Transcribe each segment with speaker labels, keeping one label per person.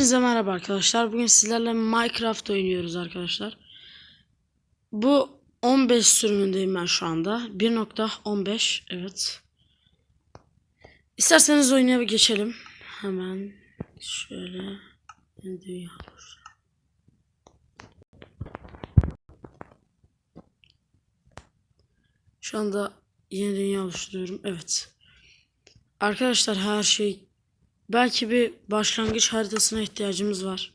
Speaker 1: Hepinize merhaba arkadaşlar. Bugün sizlerle Minecraft oynuyoruz arkadaşlar. Bu 15 sürümündeyim ben şu anda. 1.15 evet. İsterseniz oyuna bir geçelim. Hemen şöyle dünya Şu anda yeni dünya oluşturuyorum. Evet. Arkadaşlar her şey belki bir başlangıç haritasına ihtiyacımız var.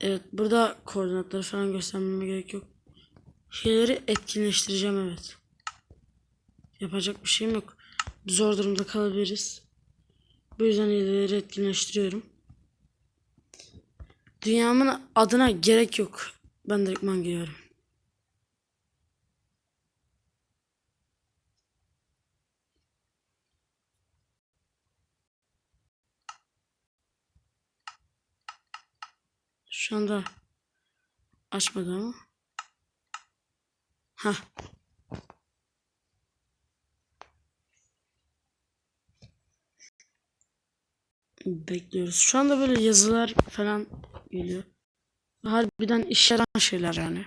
Speaker 1: Evet burada koordinatları falan göstermeme gerek yok. Şeyleri etkinleştireceğim evet. Yapacak bir şeyim yok. Zor durumda kalabiliriz. Bu yüzden ileri etkinleştiriyorum. Dünyamın adına gerek yok. Ben direktman giriyorum. Şu anda açmadı ama. Ha. Bekliyoruz. Şu anda böyle yazılar falan geliyor. Harbiden işe yaran şeyler yani.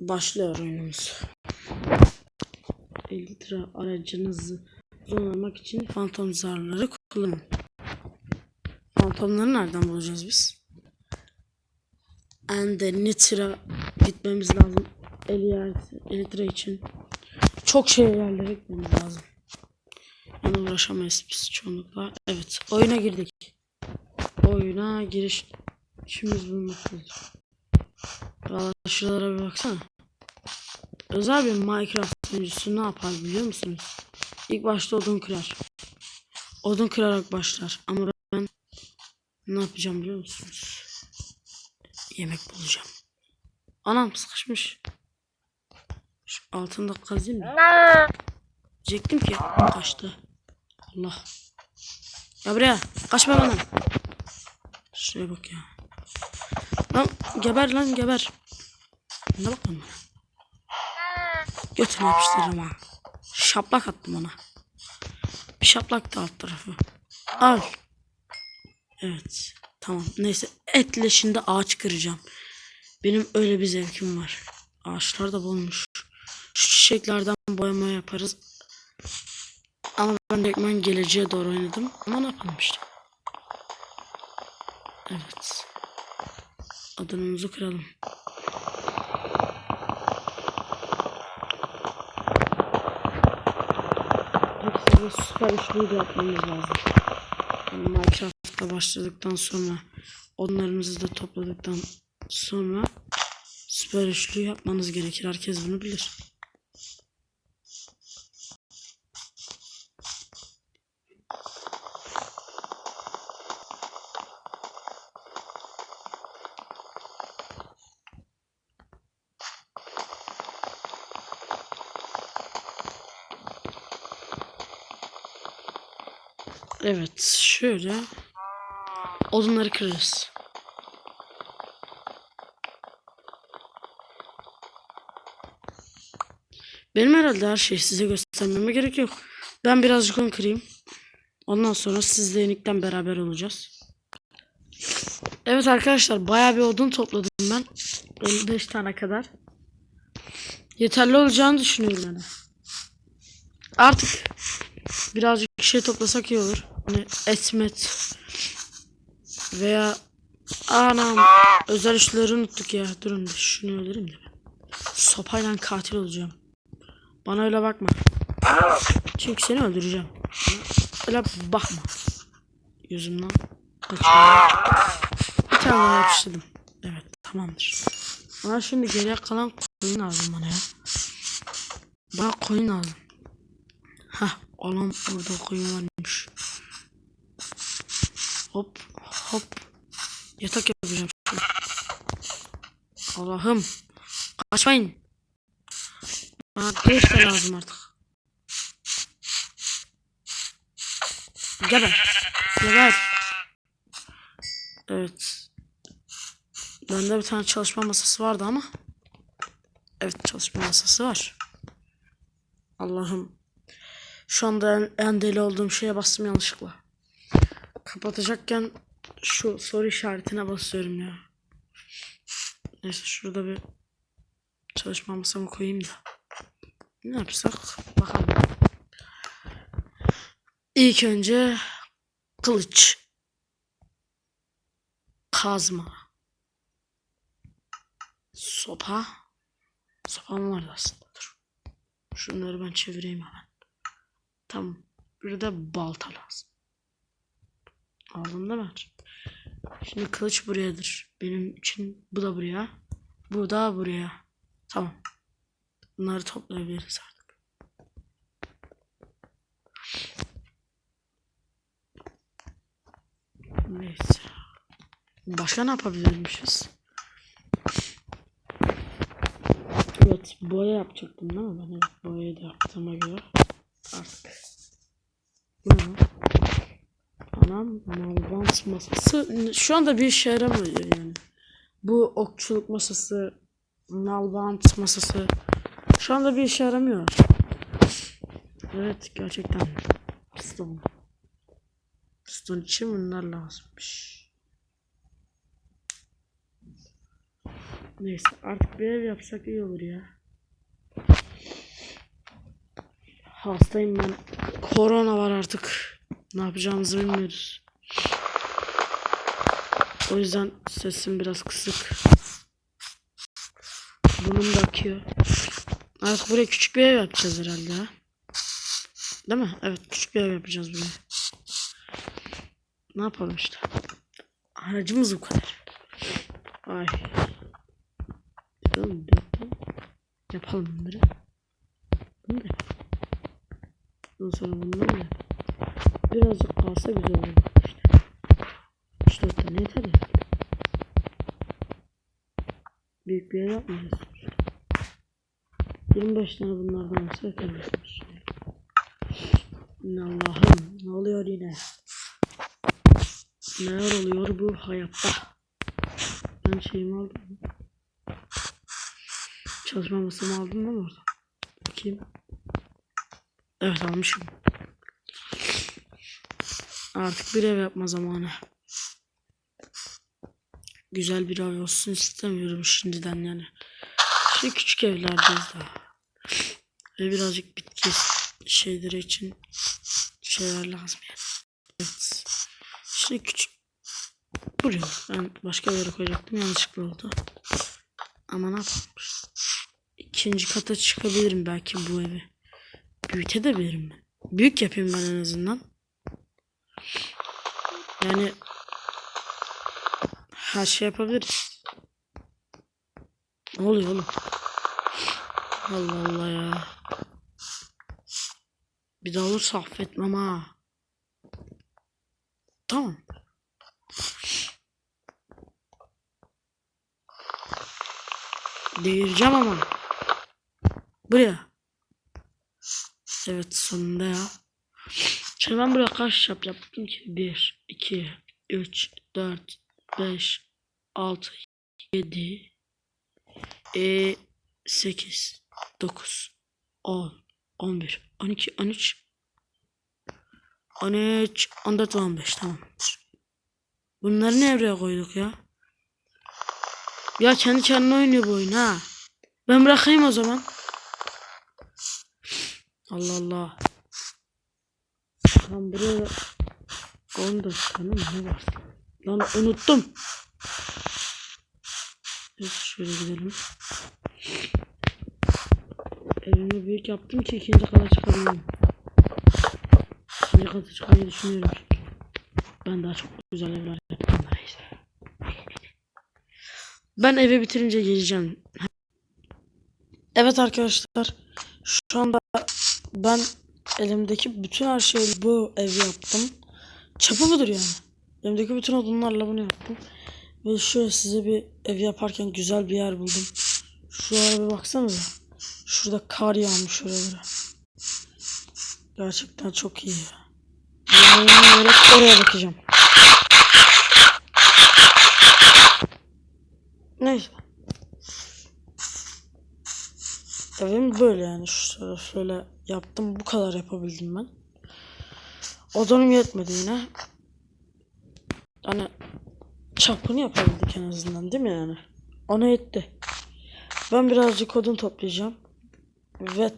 Speaker 1: Başlıyor oyunumuz. 50 lira aracınızı kullanmak için fantom zarları kullanın. Fantomları nereden bulacağız biz? Ende Nitra gitmemiz lazım. 50 yer, 50 lira için. Çok şey yerlere gitmemiz lazım. Yani uğraşamayız biz çoğunlukla. Evet oyuna girdik. Oyuna giriş işimiz bulmaktadır. Valla şuralara bir baksana. Özel bir Minecraft oyuncusu ne yapar biliyor musunuz? İlk başta odun kırar. Odun kırarak başlar. Ama ben ne yapacağım biliyor musunuz? Yemek bulacağım. Anam sıkışmış. Şu altında kazayım mı? Diyecektim ki kaçtı. Allah. Ya buraya kaçma benden. Şuraya bak ya. Lan geber lan geber. Ne bakın bana. Götüne yapıştırırım ha. Şaplak attım ona. Bir şaplak da alt tarafı. Al. Evet. Tamam. Neyse. Etle şimdi ağaç kıracağım. Benim öyle bir zevkim var. Ağaçlar da bulmuş. Şu çiçeklerden boyama yaparız. Ama ben direktmen geleceğe doğru oynadım. Ama ne yapalım işte. Evet. Adınımızı kıralım. Hepsini süper üçlüyü de yapmamız lazım. Yani Minecraft'ta başladıktan sonra onlarımızı da topladıktan sonra süper üçlü yapmanız gerekir. Herkes bunu bilir. Evet şöyle odunları kırarız. Benim herhalde her şeyi size göstermeme gerek yok. Ben birazcık onu kırayım. Ondan sonra sizle yenikten beraber olacağız. Evet arkadaşlar bayağı bir odun topladım ben. 55 tane kadar. Yeterli olacağını düşünüyorum yani. Artık birazcık şey toplasak iyi olur. Hani etmet veya anam özel işleri unuttuk ya. Durun şunu öldüreyim de. Sopayla katil olacağım. Bana öyle bakma. Çünkü seni öldüreceğim. Öyle bakma. Yüzümden kaçıyor. Bir tane daha yapıştırdım. Evet tamamdır. Bana şimdi geriye kalan koyun lazım bana ya. Bana koyun lazım. Hah Oğlum burada koyun varmış. Hop hop. Yatak yapacağım şimdi. Allah'ım. Kaçmayın. Bana geç de lazım artık. Geber. Geber. Evet. Bende bir tane çalışma masası vardı ama. Evet çalışma masası var. Allah'ım. Şu anda en, en deli olduğum şeye bastım yanlışlıkla. Kapatacakken şu soru işaretine basıyorum ya. Neyse şurada bir çalışma masamı koyayım da. Ne yapsak bakalım. İlk önce kılıç. Kazma. Sopa. Sopam vardı aslında. Dur. Şunları ben çevireyim hemen. Tamam. Bir de balta lazım. Değil mi? Şimdi kılıç buradadır. Benim için bu da buraya. Bu da buraya. Tamam. Bunları toplayabiliriz artık. Neyse. Başka ne yapabilirmişiz? Evet, boya yapacaktım değil mi? Ben evet, boyayı da yaptığıma göre artık. Bu ne? Anam malbant masası. Şu anda bir işe yaramıyor yani. Bu okçuluk masası, nalbant masası. Şu anda bir işe yaramıyor. Evet gerçekten. Piston. Piston için bunlar lazımmış. Neyse artık bir ev yapsak iyi olur ya. Hastayım ben. Korona var artık. Ne yapacağımızı bilmiyoruz. O yüzden sesim biraz kısık. Burnum da akıyor. Artık buraya küçük bir ev yapacağız herhalde ha. Değil mi? Evet küçük bir ev yapacağız buraya. Ne yapalım işte. Aracımız bu kadar. Ay. Yapalım. Yapalım bunları. Bunu da yapalım. Ondan sonra bunları da yapalım. Birazcık kalsa güzel olur işte. 3-4 tane yeter ya. Büyük bir yer yapmayacağız. 25 tane bunlardan olsa yetermiş. Allah'ım ne oluyor yine? Neler oluyor bu hayatta? Ben şeyimi aldım mı? Çalışma masamı aldım mi orada? Bakayım. Evet almışım. Artık bir ev yapma zamanı. Güzel bir ev olsun istemiyorum şimdiden yani. Şey küçük evlerdeyiz daha. Ve birazcık bitki şeyleri için şeyler lazım yani. Evet. Şimdi küçük buraya ben başka bir yere koyacaktım yanlışlıkla oldu. Ama ne yapalım? İkinci kata çıkabilirim belki bu evi. Büyütebilirim ben. Büyük yapayım ben en azından. Yani her şey yapabiliriz. Ne oluyor oğlum? Allah Allah ya. Bir daha olursa affetmem ha. Tamam. Değireceğim ama. Buraya. Evet sonunda ya. Şimdi ben buraya kaç yap yaptım ki? 1, 2, 3, 4, 5, 6, 7, e, 8, 9, 10, 11, 12, 13, 13, 14 ve 15 tamamdır. Bunları ne evreye koyduk ya? Ya kendi kendine oynuyor bu oyun ha. Ben bırakayım o zaman. Allah Allah. Lan buraya 14 tane mi ne var? Lan unuttum. Evet şöyle gidelim. Evimi büyük yaptım ki ikinci kata çıkabileyim. İkinci kata çıkmayı düşünüyorum. Ben daha çok güzel evler yaptım da neyse. Ben evi bitirince geleceğim. Evet arkadaşlar. Şu anda ben elimdeki bütün her şeyi bu evi yaptım. Çapı budur yani. Elimdeki bütün odunlarla bunu yaptım. Ve şöyle size bir ev yaparken güzel bir yer buldum. Şuraya bir baksanıza. Şurada kar yağmış oralara. Gerçekten çok iyi. Verip oraya bakacağım. Neyse. Evim böyle yani. Şöyle, şöyle yaptım. Bu kadar yapabildim ben. Odanım yetmedi yine. Hani çapını yapabildik en azından değil mi yani? Ona yetti. Ben birazcık odun toplayacağım. Ve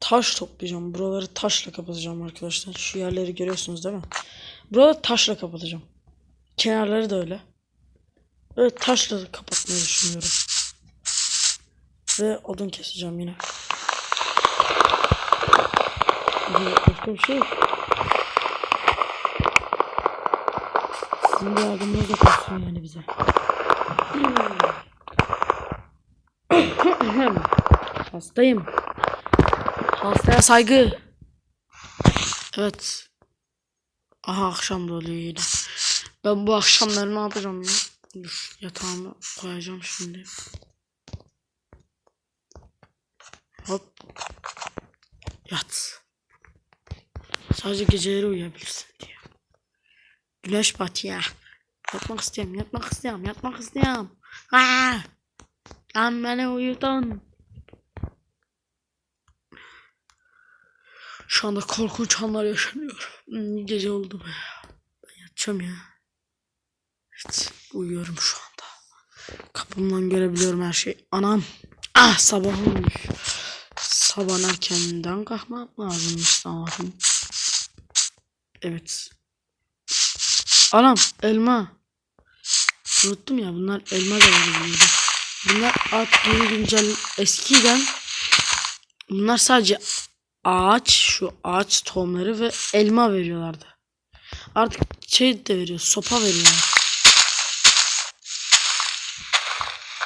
Speaker 1: taş toplayacağım. Buraları taşla kapatacağım arkadaşlar. Şu yerleri görüyorsunuz değil mi? Buraları taşla kapatacağım. Kenarları da öyle. Böyle taşla kapatmayı düşünüyorum. Ve odun keseceğim yine. Başka bir şey yok. Sizin yardımınız da olsun yani bize. Hastayım. Hastaya saygı. Evet. Aha akşam da oluyor yine. Ben bu akşamları ne yapacağım ya? Dur yatağımı koyacağım şimdi. Hop. Yat. Sadece geceleri uyuyabilirsin diye. Güneş batıyor. Yatmak istiyorum, yatmak istiyorum, yatmak istiyorum. Aa! Lan beni uyutun. Şu anda korkunç anlar yaşanıyor. Hmm, Gece oldu be. Ben yatacağım ya. Evet, uyuyorum şu anda. Kapımdan görebiliyorum her şeyi. Anam. Ah sabah olmuş. Sabah erkenden kalkmak lazımmış sabahın. Evet. Anam elma. Unuttum ya bunlar elma da var Bunlar artık yeni güncel eskiden bunlar sadece ağaç şu ağaç tohumları ve elma veriyorlardı. Artık şey de veriyor sopa.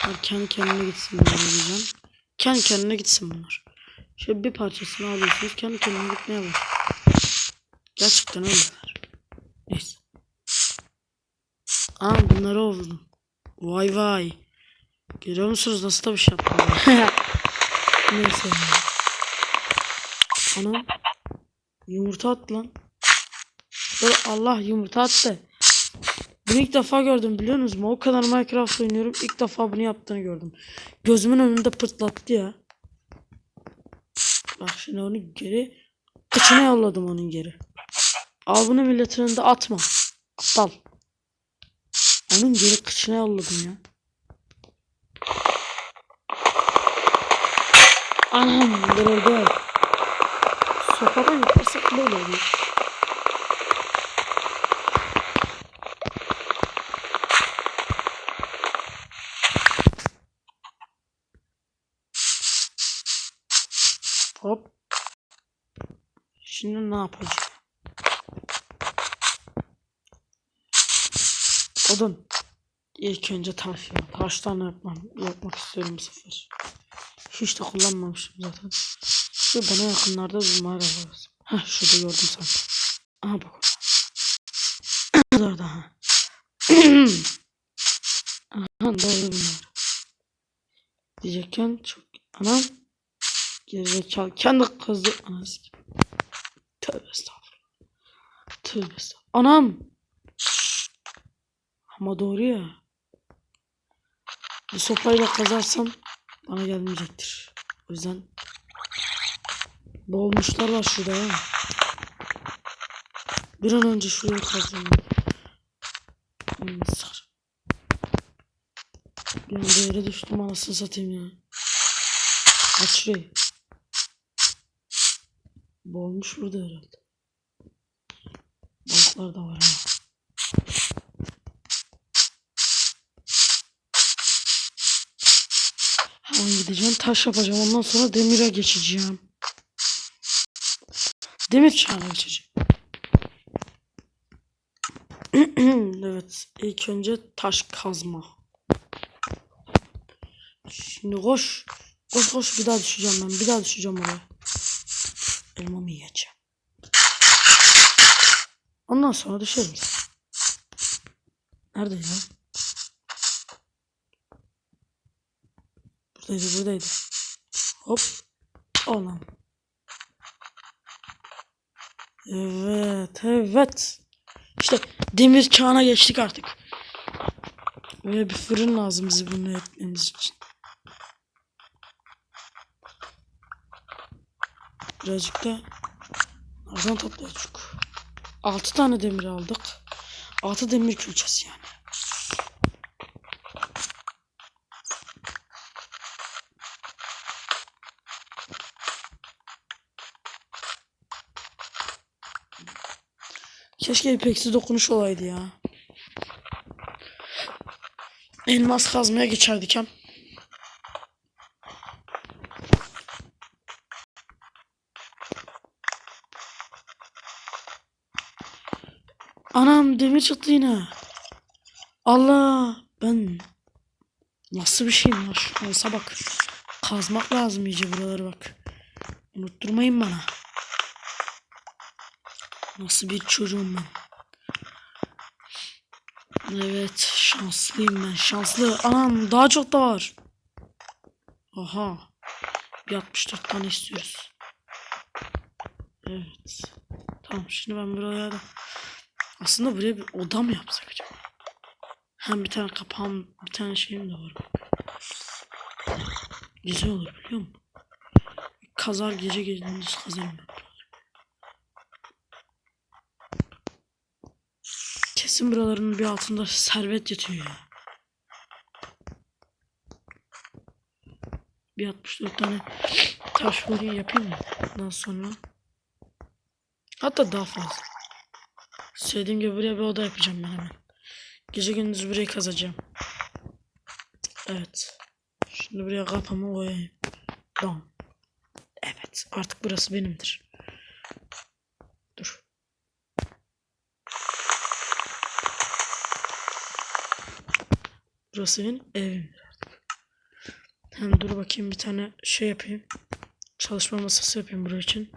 Speaker 1: Bunlar kendi kendine gitsin bunlar diyeceğim. Kendi kendine gitsin bunlar. Şöyle bir parçasını alıyorsunuz kendi kendine gitmeye bak. Gerçekten öyleler. Neyse. Aa bunları ovdum. Vay vay. Görüyor musunuz nasıl da bir şey yaptım? Neyse. Ana. Yumurta attı lan. Böyle Allah yumurta attı. Bunu ilk defa gördüm biliyor musunuz? O kadar Minecraft oynuyorum. İlk defa bunu yaptığını gördüm. Gözümün önünde pırtlattı ya. Bak şimdi onu geri kıçına yolladım onun geri. Al bunu milletin önünde atma. Aptal. Onun geri kıçına yolladım ya. Anam kırıldı. Sopadan yaparsak böyle olur. Hop. Şimdi ne yapacağım? Odun. İlk önce taş ya. Taştan yapmam, yapmak istiyorum bu sefer. Hiç de kullanmamışım zaten. Şu bana yakınlarda bir mağara var. Heh şurada gördüm sanki. Aha bak. Orada ha. Aha doğru bunlar. Diyecekken çok anam gerizekalı kendi kızdı anası gibi. Tövbe estağfurullah. Tövbe estağfurullah. Anam. Ama doğru ya. Bu sopayla kazarsam bana gelmeyecektir. O yüzden boğulmuşlar var şurada ya. Bir an önce şuraya kazdım. Sar. Bir anda yere düştüm anasını satayım ya. Aç şurayı. Boğulmuş burada herhalde. Balıklar da var ha. Hemen gideceğim taş yapacağım ondan sonra demire geçeceğim. Demir çağına geçeceğim. evet ilk önce taş kazma. Şimdi koş. Koş koş bir daha düşeceğim ben bir daha düşeceğim oraya. Elmamı yiyeceğim. Ondan sonra düşerim. Neredeydi lan? Buradaydı buradaydı. Hop. Oğlum. Evet, evet. İşte demir çağına geçtik artık. Ve bir fırın lazım bize bunu etmemiz için. Birazcık da nereden toplayacak? 6 tane demir aldık. 6 demir külçesi yani. Keşke ipeksi dokunuş olaydı ya. Elmas kazmaya geçerdik hem. Anam demir çıktı yine. Allah ben nasıl bir şeyim var? Neyse bak. Kazmak lazım iyice buraları bak. Unutturmayın bana. Nasıl bir çocuğum ben. Evet şanslıyım ben şanslı. Anam daha çok da var. Aha. Bir 64 tane istiyoruz. Evet. Tamam şimdi ben buraya da aslında buraya bir oda mı yapsak acaba? Hem bir tane kapağım, bir tane şeyim de var. Güzel olur biliyor musun? Kazar gece gece gündüz kazarım. Kesin buraların bir altında servet yatıyor ya. Bir 64 tane taş böreği yapayım mı? Ondan sonra. Hatta daha fazla. Söylediğim gibi buraya bir oda yapacağım ben hemen. Gece gündüz burayı kazacağım. Evet. Şimdi buraya kapımı koyayım. Tamam. Evet. Artık burası benimdir. Dur. Burası benim evimdir artık. Hem dur bakayım bir tane şey yapayım. Çalışma masası yapayım buraya için.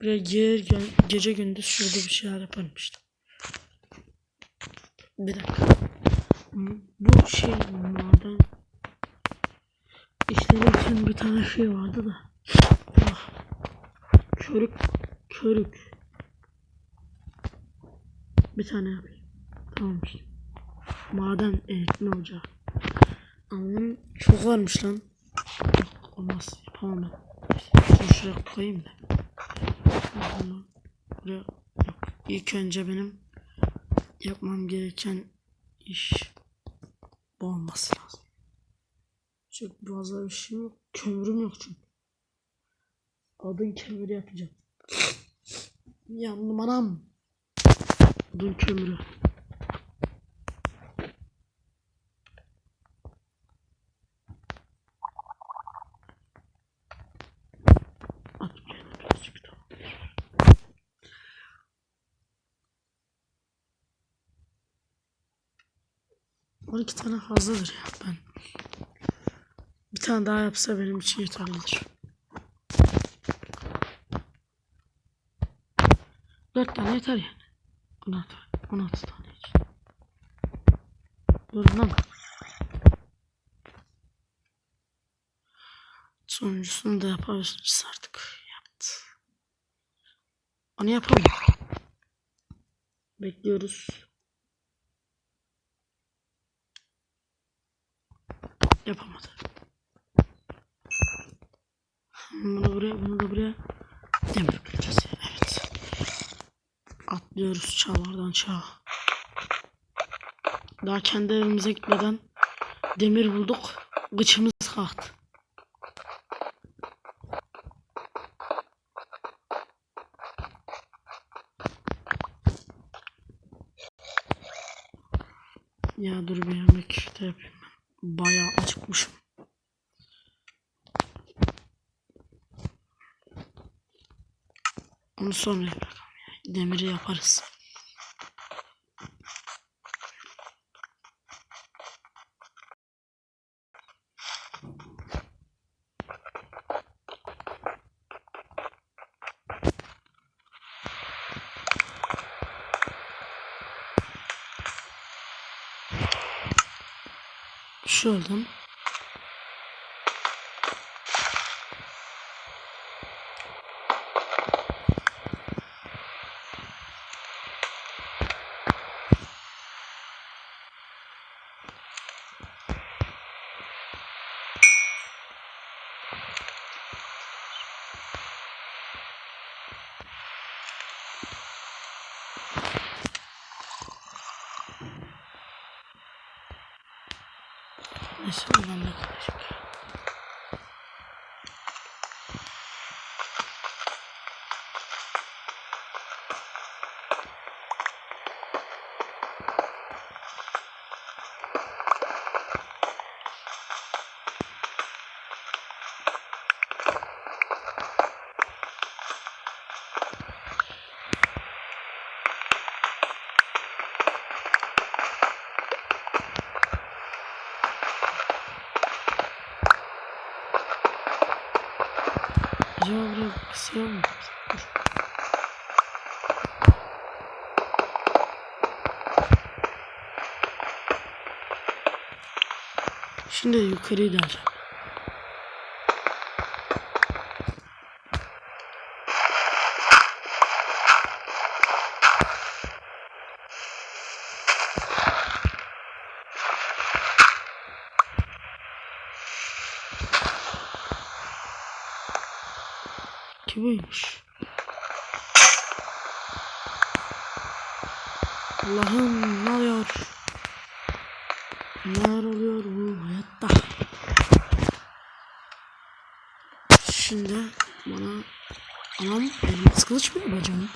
Speaker 1: Buraya ge- gece gündüz şurada bir şeyler yaparım işte. Bir dakika. Bu şey maden işleri için bir tane şey vardı da. Ah. Körük. Körük. Bir tane yapayım. Tamam işte. Maden eğitme ocağı. Ama çok varmış lan. Yok, olmaz. Yapamam ben. Şunu şuraya koyayım da. Bunu buraya önce benim yapmam gereken iş bu olması lazım. Çok fazla bir şey yok. Kömürüm yok çünkü. Odun kömürü yapacağım. Yandım anam. Odun kömürü. 12 tane fazladır ya ben. Bir tane daha yapsa benim için yeterlidir. 4 tane yeter yani. 16, 16 tane için. Durun ama. Sonuncusunu da yapabiliriz artık. Yaptı. Onu yapalım. Bekliyoruz. Yapamadı. Bunu buraya, bunu da buraya demir kıracağız. Evet. Atlıyoruz çağlardan çağa. Daha kendi evimize gitmeden demir bulduk. Gıçımız kalktı. Ya dur bir yemek de yapayım. Bayağı acıkmışım. Onu sonra yaparım. ya. Demiri yaparız. Şuradan. Neyse ben de kalacak. Şimdi yukarıyı deleceğim. Ki buymuş. Allah'ım ne oluyor? Neler oluyor bu hayatta? Şimdi bana anam elmas kılıç mı bacım?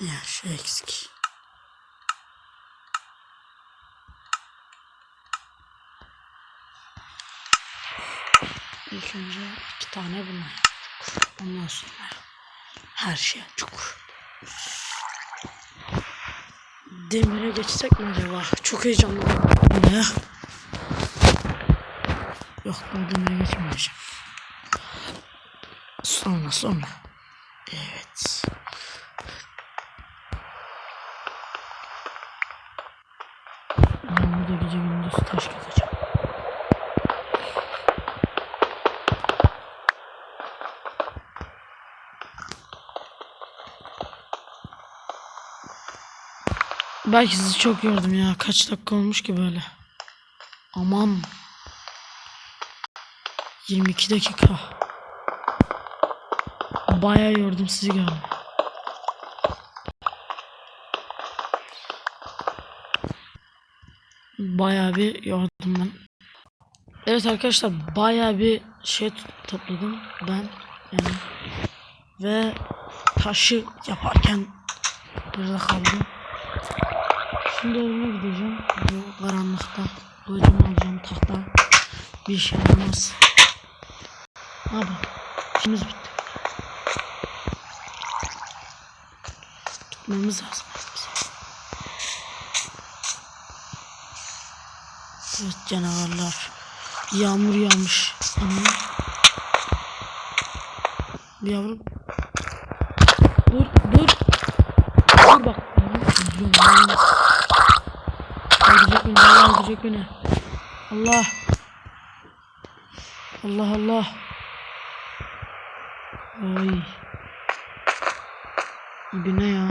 Speaker 1: Ya şey eksik. İlk önce iki tane bunlar. Ondan sonra her şey çok. Demire geçsek mi acaba? Çok heyecanlıyım. Ne? Yok ben demire geçmeyeceğim. Sonra sonra. Evet. Burada gece gündüz taş kazacağım. Belki sizi çok yordum ya. Kaç dakika olmuş ki böyle. Aman. 22 dakika. Bayağı yordum sizi galiba. Bayağı bir yordum ben. Evet arkadaşlar bayağı bir şey topladım ben yani. Ve taşı yaparken burada kaldım. Şimdi evime gideceğim. Bu karanlıkta. Kılıcımı alacağım tahta. Bir şey olmaz. Yapalım? İşimiz bitti. Gitmemiz lazım. Evet canavarlar. Yağmur yağmış. Ama yavrum. Dur dur. Dur bak. Yavrum. Öldürecek beni, Allah. Allah. Allah. Ay. Bu ne ya?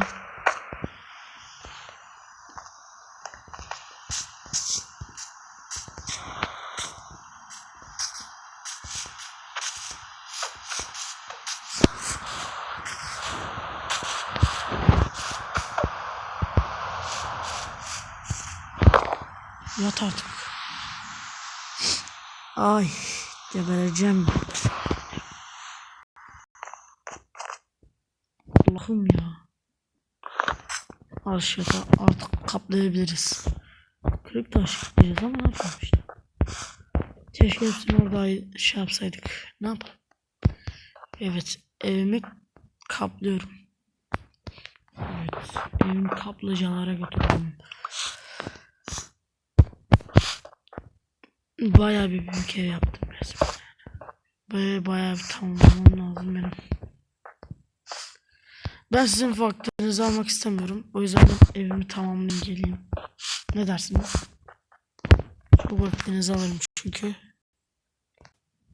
Speaker 1: Yat artık. Ay gebereceğim. Allah'ım ya. Aşağıda artık kaplayabiliriz. Kırık taş diyeceğiz ama ne yapalım işte. Keşke hepsini orada şey yapsaydık. Ne yapalım? Evet evimi kaplıyorum. Evet evimi kaplıcalara götürdüm. Bayağı bir büyük ev yaptım resmen. Böyle bayağı bir tamamlamam lazım benim. Ben sizin vaktinizi almak istemiyorum. O yüzden ben evimi tamamlayayım geleyim. Ne dersiniz? Çok vaktinizi alırım çünkü.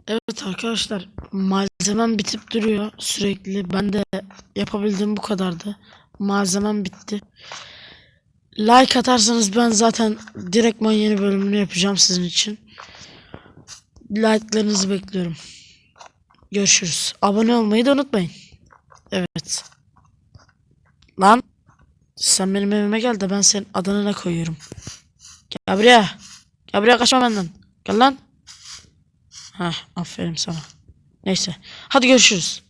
Speaker 1: Evet arkadaşlar malzemem bitip duruyor sürekli. Ben de yapabildiğim bu kadardı. Malzemem bitti. Like atarsanız ben zaten direktman yeni bölümünü yapacağım sizin için. Like'larınızı bekliyorum. Görüşürüz. Abone olmayı da unutmayın. Evet. Lan sen benim evime gel de ben senin adını ne koyuyorum. Gel buraya. Gel buraya kaçma benden. Gel lan. Heh aferin sana. Neyse. Hadi görüşürüz.